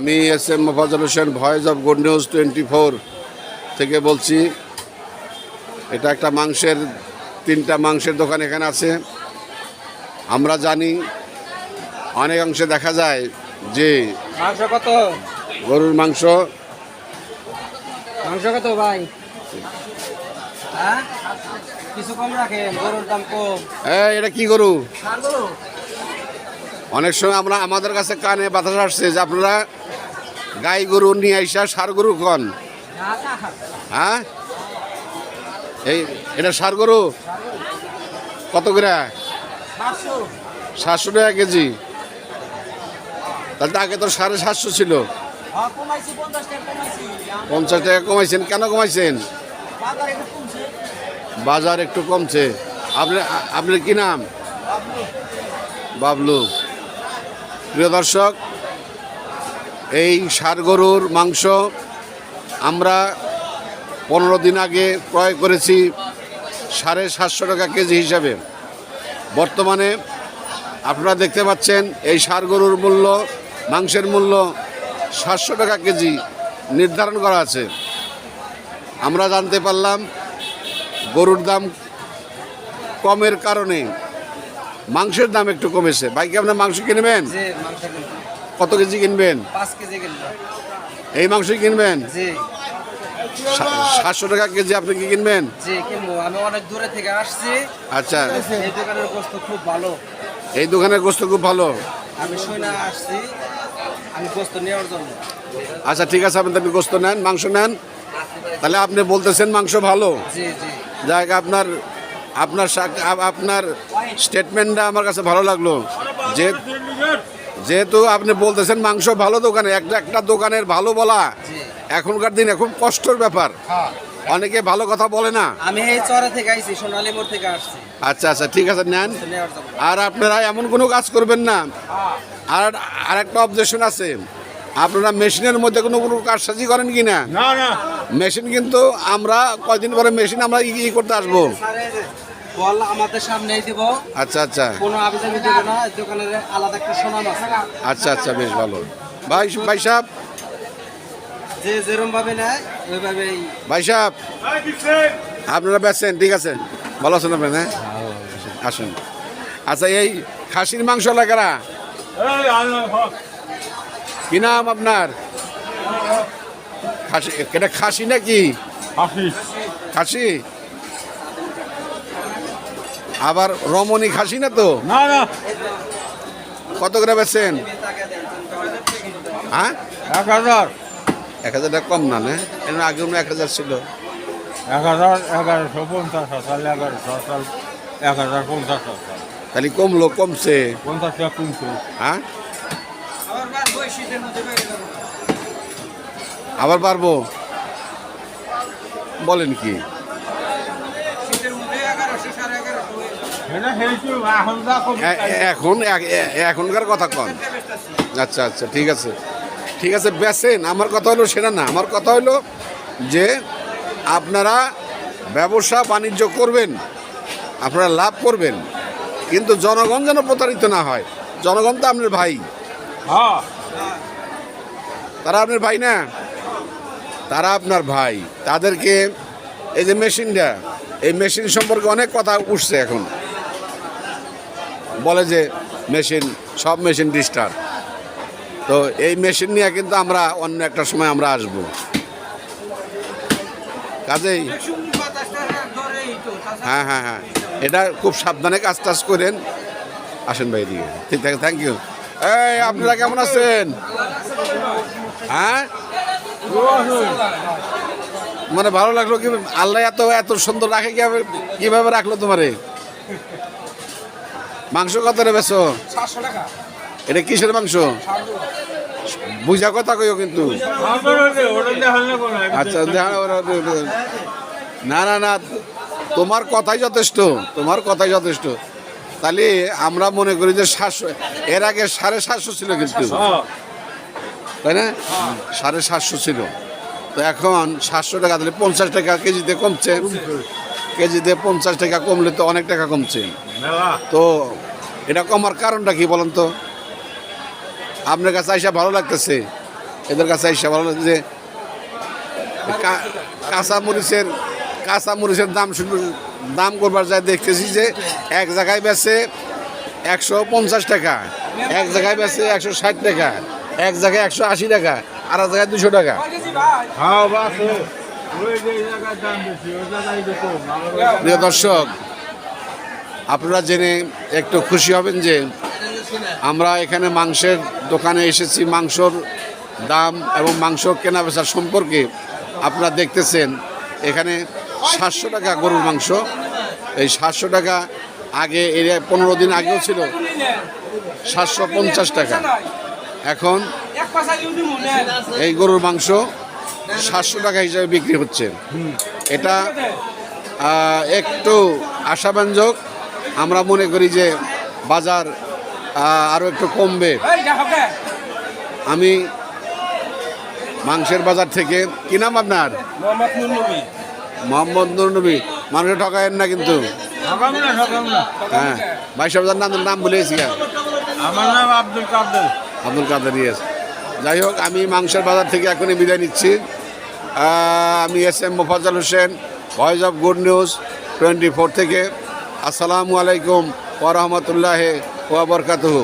আমি S M Mofazzal Hossain voice of good news twenty four থেকে বলছি। এটা একটা মাংসের তিনটা মাংসের দোকান এখানে আছে। আমরা জানি অনেক অংশে দেখা যায় যে মাংস কত? গরুর মাংস। মাংস কত ভাই? হ্যাঁ? কিছু কম রাখেন গরুর দাম কম। এই এটা কি গরু? অনেক সময় আমরা আমাদের কাছে কানে বাতাস আসছে যে আপনারা গাই গরু নিয়ে আইসা, সার গরু কন? হ্যাঁ? এই, এটা সার গরু? কত করে? সাতশো টাকা কেজি। তাহলে আগে তো সাড়ে সাতশো ছিল। পঞ্চাশ টাকা কমাইছেন, কেন কমাইছেন? বাজার একটু কমছে। আপনি আপনার কি নাম? বাবলু। প্রিয় দর্শক এই গরুর মাংস আমরা পনেরো দিন আগে ক্রয় করেছি সাড়ে সাতশো টাকা কেজি হিসাবে। বর্তমানে আপনারা দেখতে পাচ্ছেন এই গরুর মূল্য, মাংসের মূল্য সাতশো টাকা কেজি নির্ধারণ করা আছে। আমরা জানতে পারলাম গরুর দাম কমের কারণে মাংসের দাম একটু কমেছে। বাইকে আপনার মাংস কিনবেন। কত কেজি কিনবেন? পাঁচ কেজি কিনবো। এই মাংস কিনবেন? জি। সাতশো টাকা কেজি আপনি কি কিনবেন? জি কিনবো। আমি অনেক দূরে থেকে আসছি। আচ্ছা। এই দোকানের গোস্ত খুব ভালো। এই দোকানের গোস্ত খুব ভালো। আমি শুনে আসছি। আমি গোস্ত নেওয়ার জন্য। আচ্ছা ঠিক আছে আপনি তাহলে গোস্ত নেন মাংস নেন। তাহলে আপনি বলতেছেন মাংস ভালো। জি জি। যাই আপনার আপনার আপনার স্টেটমেন্টটা আমার কাছে ভালো লাগল। যে যেহেতু আপনি বলতেছেন মাংস ভালো দোকানে একটা একটা দোকানের ভালো বলা এখনকার দিনে খুব কষ্টের ব্যাপার। অনেকে ভালো কথা বলে না। আমি এই চরে থেকে আইছি সোনালী মোড় থেকে আসছি। আচ্ছা আচ্ছা ঠিক আছে নেন। আর আপনারা এমন কোনো কাজ করবেন না। আর আর একটা অবজেকশন আছে। আপনারা মেশিনের মধ্যে কোনো কোনো কাজসাজি করেন কি না? না না। মেশিন কিন্তু আমরা কয়দিন পরে মেশিন আমরা ই করতে আসব। বল আমাদের সামনেই দিব। আচ্ছা আচ্ছা। কোনো আবিজাবি দিব না দোকানের আলাদা একটা সুনাম আছে। আচ্ছা আচ্ছা বেশ ভালো। ভাই ভাই সাহেব। যে যেরকম ভাবে নেয় ওইভাবেই। ভাই সাহেব আপনারা বেচছেন ঠিক আছে? ভালো আছেন আপনি হ্যাঁ? আসুন। আচ্ছা এই খাসির মাংস লাগারা কি নাম আপনার? খাসি এটা খাসি নাকি? খাসি? আবার রমণী খাসি না তো? না না। কত করে বেচছেন? হ্যাঁ? এক হাজার। এক হাজার টাকা কম না না? এর আগে এক হাজার ছিল। এক হাজার এগারোশো পঞ্চাশ হাজার এগারোশো হাজার এক হাজার পঞ্চাশ হাজার তাহলে কমলো কমছে। পঞ্চাশ টাকা কমছে। হ্যাঁ। আবার পারব বলেন কি শীতের মধ্যে এগারোশো সাড়ে এগারোশো হয়ে যাবে। এটা হয়েছে এখন এখনকার কথা কন। আচ্ছা আচ্ছা ঠিক আছে। ঠিক আছে বেচেন আমার কথা হলো সেটা না। আমার কথা হলো যে আপনারা ব্যবসা বাণিজ্য করবেন, আপনারা লাভ করবেন, কিন্তু জনগণ যেন প্রতারিত না হয়। জনগণ তো আপনার ভাই। তারা আপনার ভাই না? তারা আপনার ভাই। তাদেরকে এই যে মেশিনটা, এই মেশিন সম্পর্কে অনেক কথা উঠছে এখন। বলে যে মেশিন, সব মেশিন ডিস্টার্ব। তো এই মেশিন নিয়ে কিন্তু আমরা অন্য একটা সময় আমরা আসব। কাজেই হ্যাঁ হ্যাঁ হ্যাঁ। এটা খুব সাবধানে কাজ টাজ করেন। আসেন ভাই দিকে ঠিক আছে থ্যাংক ইউ এই, আপনারা কেমন আছেন? হ্যাঁ? মানে ভালো লাগল কি আল্লাহ এত এত সুন্দর রাখে কীভাবে রাখল তোমারে? মাংস কত রে বেছো এটা কিসের মাংস? বুঝা কথা কইও কিন্তু। আচ্ছা না না না তোমার কথাই যথেষ্ট তোমার কথাই যথেষ্ট। তাহলে আমরা মনে করি যে সাতশো এর আগে সাড়ে সাতশো ছিল কিন্তু। তাই না? সাড়ে সাতশো ছিল। তো এখন সাতশো টাকা তাহলে পঞ্চাশ টাকা কেজিতে কমছে। কেজিতে পঞ্চাশ টাকা কমলে তো অনেক টাকা কমছে। তো এটা কমার কারণটা কি বলেন তো? আপনার কাছে আইসা ভালো লাগতেছে? এদের কাছে এসে ভালো লাগছে কাঁচা মরিচের কাঁচা মরিচের দাম দাম করবার যায় দেখতেছি যে এক জায়গায় বেচে একশো পঞ্চাশ টাকা, এক জায়গায় বেচে একশো ষাট টাকা, এক জায়গায় একশো আশি টাকা, আর এক জায়গায় দুশো টাকা। প্রিয় দর্শক, আপনারা জেনে একটু খুশি হবেন যে আমরা এখানে মাংসের দোকানে এসেছি। মাংসর দাম এবং মাংস কেনা বেচার সম্পর্কে আপনারা দেখতেছেন, এখানে সাতশো টাকা গরুর মাংস। এই সাতশো টাকা আগে এরিয়ায় পনেরো দিন আগেও ছিল সাতশো পঞ্চাশ টাকা। এখন এই গরুর মাংস সাতশো টাকা হিসাবে বিক্রি হচ্ছে। এটা একটু আশাব্যঞ্জক। আমরা মনে করি যে বাজার আরও একটু কমবে। আমি মাংসের বাজার থেকে কি নাম আপনার? মোহাম্মদ নুর নবী। মানুষের ঠকায়েন না কিন্তু। হ্যাঁ। বাইশ হাজার নাম নাম বলেছি আমার নাম আব্দুল কাদের। আব্দুল কাদের ইয়েস যাই হোক, আমি মাংসের বাজার থেকে এখনই বিদায় নিচ্ছি। আমি S M Mofazzal Hossain, voice of good news twenty four থেকে। আসসালামু আলাইকুম ওরহমতুল্লাহ ওবরকাতহ